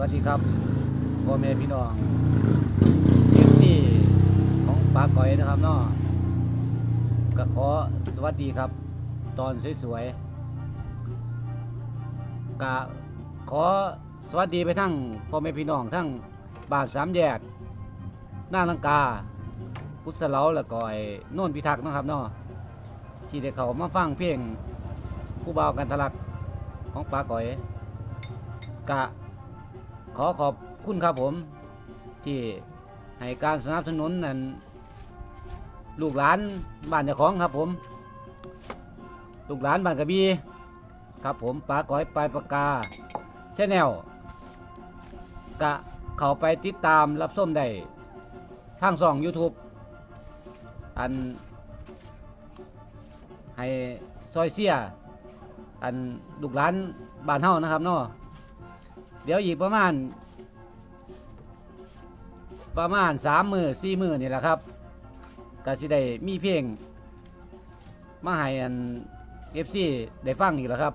วัสดีครับพ่อแม่พี่น้องเอฟซีของปากก้อยนะครับเนาะก็ขอสวัสดีครับ ตอนสวยๆก็ขอสวัสดีไปทั้งพ่อแม่พี่น้องทั้งบ้านสามแยก หน้าลังกา พุทธเหลาแล้วก็ไอ้โน่นพิทักษ์นะครับเนาะที่ได้เขามาฟังเพลงผู้บ่าวกันทะลักของปาก้อยกะ ขอขอบคุณครับผม ที่ให้การสนับสนุนนั่นลูกหลานบ้านเจ้าของครับผม ลูกหลานบ้านกระบี่ครับผมปลาก้อยปลายปากกาแชนแนลกะเข้าไปติดตามรับส้มได้ทางช่อง YouTube อัน ให้ซอยเสีย อันลูกหลานบ้านเฮานะครับเนาะ เดี๋ยวอีกประมาณ ประมาณสามมือสี่มือนี่แหละครับก็สิได้มีเพลงมาให้อันเอฟซีได้ฟังอีกแล้วครับ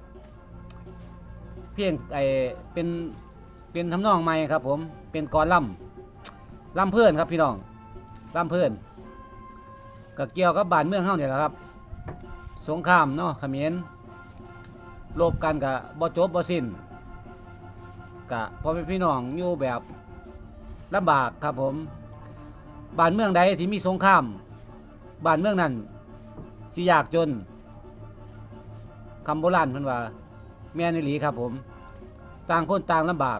เพลงไอเป็นเป็นทำนองใหม่ครับ ผมเป็นกรล่ำล่ำเพื่อนครับพี่น้องล่ำเพื่อนก็เกี่ยวกับบานเมืองเฮาเนี่ยแหละครับ สงครามเนาะเขมรลบกันกับบ่จบบ่สิ้น กะพอเป็นพี่น้องอยู่แบบลำบากครับผมบ้านเมืองใดที่มีสงครามบ้านเมืองนั้นสิยากจนคำโบราณเพิ่นว่า แม่นอีหลีครับผม ต่างคนต่างลำบาก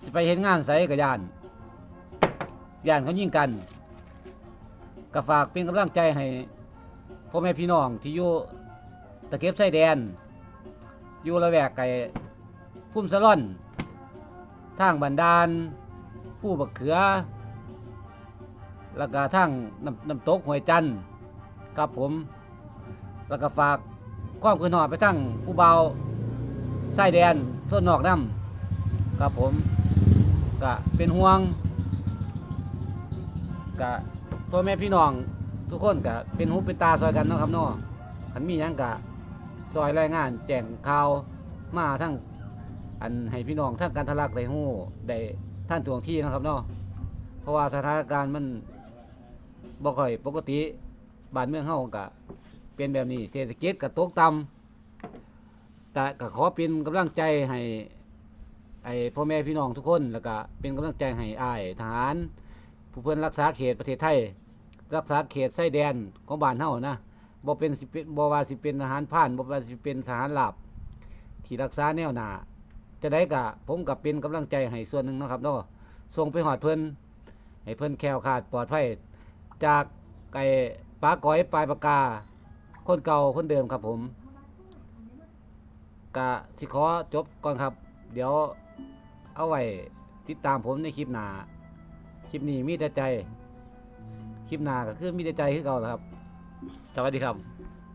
สิไปเห็นงานใส่กับยานยานเขายิ่งกันก็ฝากเป็นกำลังใจให้พ่อแม่พี่น้องที่อยู่ตะเก็บชายแดน อยู่ละแวกไกล พุ่มสะล่อน ทางบันดาล ผู้บักเขือแล้วก็ทางน้ำน้ำตกหวยจันทร์ครับผมแล้วก็ฝากความคืนหอดไปทั้งผู้เบาไส้แดนส่วนนอกน้ำครับผมก็เป็นห่วงก็พ่อแม่พี่น้องทุกคนก็เป็นหูเป็นตาซอยกันเนาะครับเนาะขันมีหยังกะซอยรายงานแจ้งข่าวมาทั้ง อันให้พี่น้องทั้งการทะลักได้ฮู้ได้ท่านตวงที่นะครับเนาะเพราะว่าสถานการณ์มันบ่ค่อยปกติบ้านเมืองเฮาก็เป็นแบบนี้ เศรษฐกิจก็ตกต่ำแต่ก็ขอเป็นกำลังใจให้ไอ้พ่อแม่พี่น้องทุกคนแล้วก็เป็นกำลังใจให้อ้ายทหาร ผู้เพิ่นรักษาเขตประเทศไทย รักษาเขตชายแดนของบ้านเฮานะบ่เป็นสิเป็นบ่ว่าสิเป็นทหารผ่านบ่ว่าสิเป็นทหารหลาบที่รักษาแนวหน้า จะได้กะผมกับเป็นกำลังใจให้ส่วนหนึ่งนะครับเนาะส่งไปหอดเพิ่นให้เพิ่นแคล้วขาดปลอดภัยจากไก่ปลาก้อยปลายปากกา คนเก่าคนเดิมครับผมกะสิขอจบก่อนครับ เดี๋ยวเอาไว้ติดตามผมในคลิปหน้าคลิปนี้มีแต่ใจ คลิปหน้าก็คือมีแต่ใจคือเก่าแหละครับ สวัสดีครับ